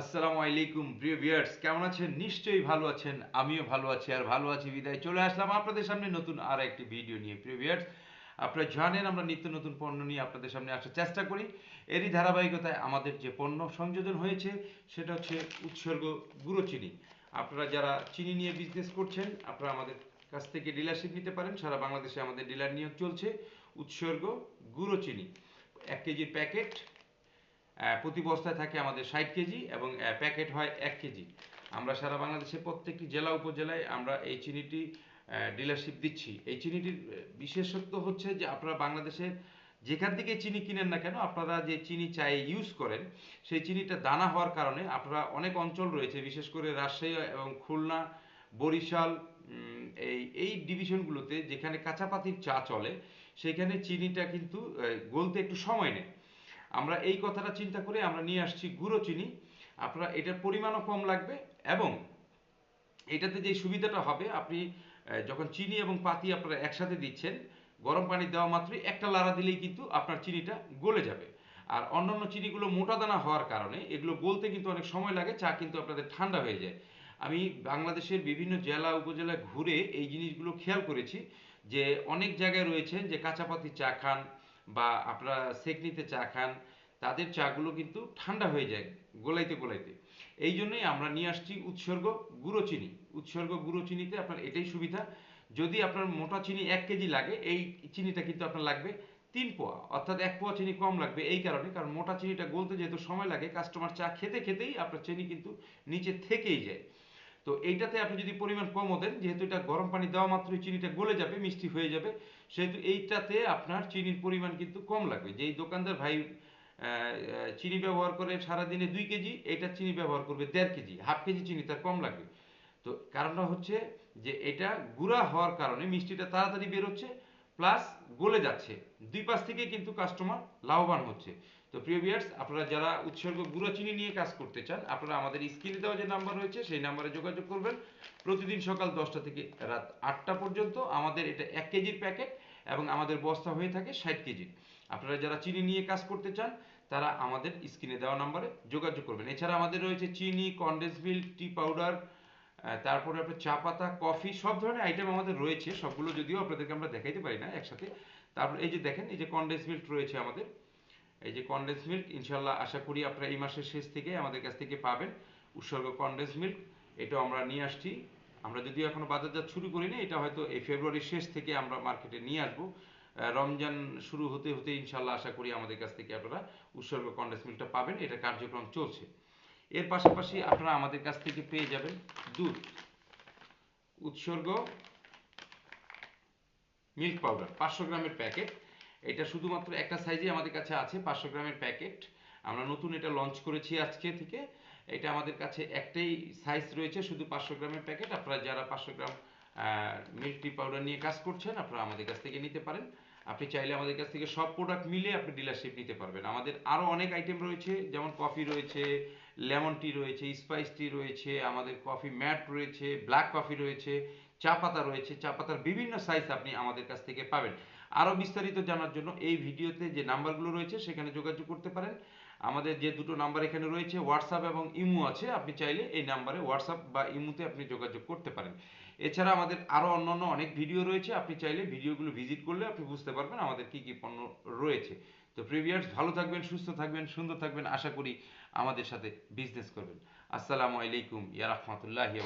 আসসালামু আলাইকুম, প্রিয় ভিউয়ার্স কেমন আছেন? নিশ্চয়ই ভালো আছেন, আমিও ভালো আছি আর ভালো আছি, বিদায় চলে আসলাম আপনাদের সামনে নতুন আর একটি ভিডিও নিয়ে। প্রিয় ভিউয়ার্স আপনারা জানেন আমরা নিত্য নতুন পণ্য নিয়ে আপনাদের সামনে আসার চেষ্টা করি। এরই ধারাবাহিকতায় আমাদের যে পণ্য সংযোজন হয়েছে, সেটা হচ্ছে উৎসর্গ গুঁড়ো চিনি। আপনারা যারা চিনি নিয়ে বিজনেস করছেন, আপনারা আমাদের কাছ থেকে ডিলারশিপ নিতে পারেন। সারা বাংলাদেশে আমাদের ডিলার নিয়োগ চলছে, উৎসর্গ গুঁড়ো চিনি। এক কেজির প্যাকেট প্রতি বস্তায় থাকে আমাদের ষাট কেজি এবং প্যাকেট হয় এক কেজি। আমরা সারা বাংলাদেশের প্রত্যেকটি জেলা উপজেলায় আমরা এই চিনিটি ডিলারশিপ দিচ্ছি। এই চিনিটির বিশেষত্ব হচ্ছে যে আপনারা বাংলাদেশের যেখান থেকে চিনি কিনেন না কেন, আপনারা যে চিনি চাই ইউজ করেন, সেই চিনিটা দানা হওয়ার কারণে আপনারা অনেক অঞ্চল রয়েছে, বিশেষ করে রাজশাহী এবং খুলনা, বরিশাল এই এই ডিভিশনগুলোতে যেখানে কাঁচাপাতির চা চলে, সেখানে চিনিটা কিন্তু গলতে একটু সময় নেয়। আমরা এই কথাটা চিন্তা করে আমরা নিয়ে আসছি গুঁড়ো চিনি। আপনারা এটার পরিমাণও কম লাগবে এবং এটাতে যে সুবিধাটা হবে, আপনি যখন চিনি এবং পাতি আপনারা একসাথে দিচ্ছেন, গরম পানি দেওয়া মাত্রই একটা লাড়া দিলেই কিন্তু আপনার চিনিটা গলে যাবে। আর অন্যান্য চিনিগুলো মোটা দানা হওয়ার কারণে এগুলো গলতে কিন্তু অনেক সময় লাগে, চা কিন্তু আপনাদের ঠান্ডা হয়ে যায়। আমি বাংলাদেশের বিভিন্ন জেলা উপজেলায় ঘুরে এই জিনিসগুলো খেয়াল করেছি যে অনেক জায়গায় রয়েছেন যে কাঁচাপাতি চা খান বা আপনারা সেকনিতে চা খান, তাদের চাগুলো কিন্তু ঠান্ডা হয়ে যায় গোলাইতে গোলাইতে। এই জন্যই আমরা নিয়ে আসছি উৎসর্গ গুঁড়ো চিনি। উৎসর্গ গুঁড়ো চিনিতে আপনার এটাই সুবিধা। যদি আপনার মোটা চিনি এক কেজি লাগে, এই চিনিটা কিন্তু আপনার লাগবে তিন পোয়া। অর্থাৎ এক পোয়া চিনি কম লাগবে এই কারণে, কারণ মোটা চিনিটা গলতে যেহেতু সময় লাগে কাস্টমার চা খেতে খেতেই আপনার চিনি কিন্তু নিচে থেকেই যায়। তো এইটাতে আপনি যদি পরিমাণ কমও দেন, যেহেতু এটা গরম পানি দেওয়া মাত্রই চিনিটা গলে যাবে, মিষ্টি হয়ে যাবে, সেহেতু এইটাতে আপনার চিনির পরিমাণ কিন্তু কম লাগবে। যেই দোকানদার ভাই চিনি ব্যবহার করে সারাদিনে দুই কেজি এটা চিনি ব্যবহার করবে দেড় কেজি, হাফ কেজি চিনি তার কম লাগবে। তো কারণটা হচ্ছে যে এটা গুঁড়া হওয়ার কারণে মিষ্টিটা তাড়াতাড়ি বেরোচ্ছে প্লাস গলে যাচ্ছে। দুই পাশ থেকে কিন্তু কাস্টমার লাভবান হচ্ছে। তো প্রিয় ভিউয়ার্স আপনারা যারা উৎসর্গ গুঁড়ো চিনি নিয়ে কাজ করতে চান, আপনারা আমাদের স্ক্রিনে দেওয়া যে নাম্বার রয়েছে, সেই নাম্বারে যোগাযোগ করবেন। প্রতিদিন সকাল দশটা থেকে রাত আটটা পর্যন্ত আমাদের এটা এক কেজির প্যাকেট এবং আমাদের বস্তা হয়ে থাকে ষাট কেজির আপনারা যারা চিনি নিয়ে কাজ করতে চান, তারা আমাদের স্ক্রিনে দেওয়া নাম্বারে যোগাযোগ করবেন। এছাড়া আমাদের রয়েছে চিনি কন্ডেন্স মিল্ক টি পাউডার তারপরে আপনার চা পাতা, কফি, সব ধরনের আইটেম আমাদের রয়েছে। সবগুলো যদিও আপনাদেরকে আমরা দেখাইতে পারি না একসাথে। তারপর এই যে দেখেন, এই যে কন্ডেন্স মিল্ক রয়েছে আমাদের। এই যে কন্ডেন্স মিল্ক ইনশাল্লাহ আশা করি আপনারা এই মাসের শেষ থেকে আমাদের কাছ থেকে পাবেন উৎসর্গ কন্ডেন্স মিল্ক এটাও আমরা নিয়ে আসছি। আমরা যদিও এখনও বাজারজাত শুরু করিনি, এটা হয়তো এই ফেব্রুয়ারির শেষ থেকে আমরা মার্কেটে নিয়ে আসব। রমজান শুরু হতে হতে ইনশাল্লাহ আশা করি আমাদের কাছ থেকে আপনারা উৎসর্গ কন্ডেন্স মিল্কটা পাবেন। এটা কার্যক্রম চলছে। এর পাশাপাশি আপনারা আমাদের কাছ থেকে পেয়ে যাবেন দুধ, উৎসর্গ মিল্ক পাউডার, পাঁচশো গ্রামের প্যাকেট। এটা শুধুমাত্র একটা সাইজে আমাদের কাছে আছে, পাঁচশো গ্রামের প্যাকেট। আমরা নতুন এটা লঞ্চ করেছি আজকে থেকে। এটা আমাদের কাছে একটাই সাইজ রয়েছে, শুধু পাঁচশো গ্রামের প্যাকেট। আপনারা যারা পাঁচশো গ্রাম মিল্ক টি পাউডার নিয়ে কাজ করছেন, আপনারা আমাদের কাছ থেকে নিতে পারেন। আপনি চাইলে আমাদের কাছ থেকে সব প্রোডাক্ট মিলে আপনি ডিলারশিপ নিতে পারবেন। আমাদের আরও অনেক আইটেম রয়েছে, যেমন কফি রয়েছে লেমন টি রয়েছে স্পাইস টি রয়েছে, আমাদের কফি ম্যাট রয়েছে ব্ল্যাক কফি রয়েছে, চা পাতা রয়েছে, চা পাতার বিভিন্ন সাইজ আপনি আমাদের কাছ থেকে পাবেন। আরও বিস্তারিত জানার জন্য এই ভিডিওতে যে নাম্বারগুলো রয়েছে, সেখানে যোগাযোগ করতে পারেন। আমাদের যে দুটো নাম্বার এখানে রয়েছে হোয়াটসঅ্যাপ এবং ইমো আছে, আপনি চাইলে এই নাম্বারে হোয়াটসঅ্যাপ বা ইমোতে আপনি যোগাযোগ করতে পারেন। এছাড়া আমাদের আরও অন্যান্য অনেক ভিডিও রয়েছে, আপনি চাইলে ভিডিওগুলো ভিজিট করলে আপনি বুঝতে পারবেন আমাদের কি কি পণ্য রয়েছে। তো প্রিভিয়ার্স, ভালো থাকবেন, সুস্থ থাকবেন, সুন্দর থাকবেন, আশা করি আমাদের সাথে বিজনেস করবেন। আসসালামু আলাইকুম, ইয়া রাহমাতুল্লাহি